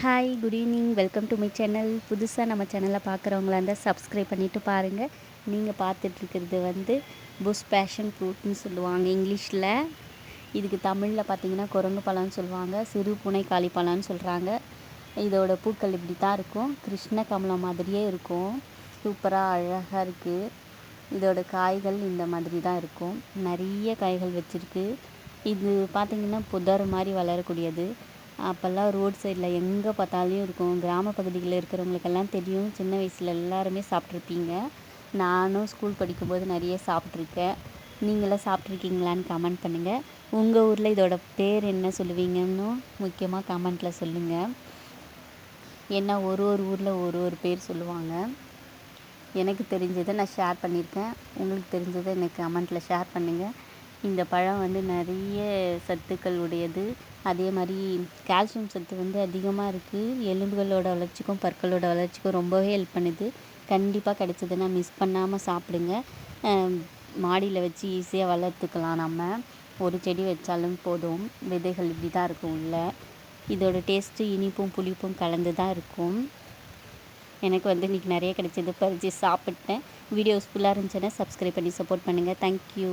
Hi good evening welcome to my channel புதுசாக நம்ம சேனலில் பார்க்குறவங்களா இருந்தால் சப்ஸ்கிரைப் பண்ணிவிட்டு பாருங்கள் நீங்கள் பார்த்துட்ருக்கிறது வந்து புஷ் பேஷன் ஃப்ரூட்னு சொல்லுவாங்க இங்கிலீஷில். இதுக்கு தமிழில் பார்த்தீங்கன்னா குரங்கு பழம்னு சொல்லுவாங்க சிறு புனை காளி பழம்னு சொல்கிறாங்க இதோட பூக்கள் இப்படி தான் இருக்கும். கிருஷ்ண கமலம் மாதிரியே இருக்கும். சூப்பராக அழகாக இருக்குது இதோட காய்கள் இந்த மாதிரி தான் இருக்கும். நிறைய காய்கள் வச்சுருக்கு. இது பார்த்திங்கன்னா புதர் மாதிரி வளரக்கூடியது. அப்போல்லாம் ரோட் சைடில் எங்கே பார்த்தாலும் இருக்கும். கிராம பகுதிகளில் இருக்கிறவங்களுக்கெல்லாம் தெரியும். சின்ன வயசில் எல்லாருமே சாப்பிட்ருப்பீங்க. நானும் ஸ்கூல் படிக்கும்போது நிறைய சாப்பிட்ருக்கேன். நீங்களாம் சாப்பிட்ருக்கீங்களான்னு கமெண்ட் பண்ணுங்கள் உங்கள் ஊரில் இதோட பேர் என்ன சொல்லுவீங்கன்னு முக்கியமாக கமெண்ட்டில் சொல்லுங்கள் ஏன்னா ஒரு ஒரு ஊரில் ஒரு ஒரு பேர் சொல்லுவாங்க. எனக்கு தெரிஞ்சதை நான் ஷேர் பண்ணியிருக்கேன். உங்களுக்கு தெரிஞ்சதை எனக்கு கமெண்ட்டில் ஷேர் பண்ணுங்கள் இந்த பழம் வந்து நிறைய சத்துக்கள் உடையது. அதே மாதிரி கால்சியம் சத்து வந்து அதிகமாக இருக்குது எலும்புகளோட வளர்ச்சிக்கும் பற்களோட வளர்ச்சிக்கும் ரொம்பவே ஹெல்ப் பண்ணுது. கண்டிப்பாக கிடச்சிதுன்னா மிஸ் பண்ணாமல் சாப்பிடுங்க. மாடியில் வச்சு ஈஸியாக வளர்த்துக்கலாம் நம்ம. ஒரு செடி வச்சாலும் போதும். விதைகள் இப்படி தான் இருக்கும் உள்ள. இதோட டேஸ்ட்டு இனிப்பும் புளிப்பும் கலந்து தான் இருக்கும். எனக்கு வந்து இன்றைக்கி நிறைய கிடைச்சது. பறித்து சாப்பிட்டேன். வீடியோஸ் ஃபுல்லாக இருந்துச்சுன்னா சப்ஸ்கிரைப் பண்ணி சப்போர்ட் பண்ணுங்கள் தேங்க்யூ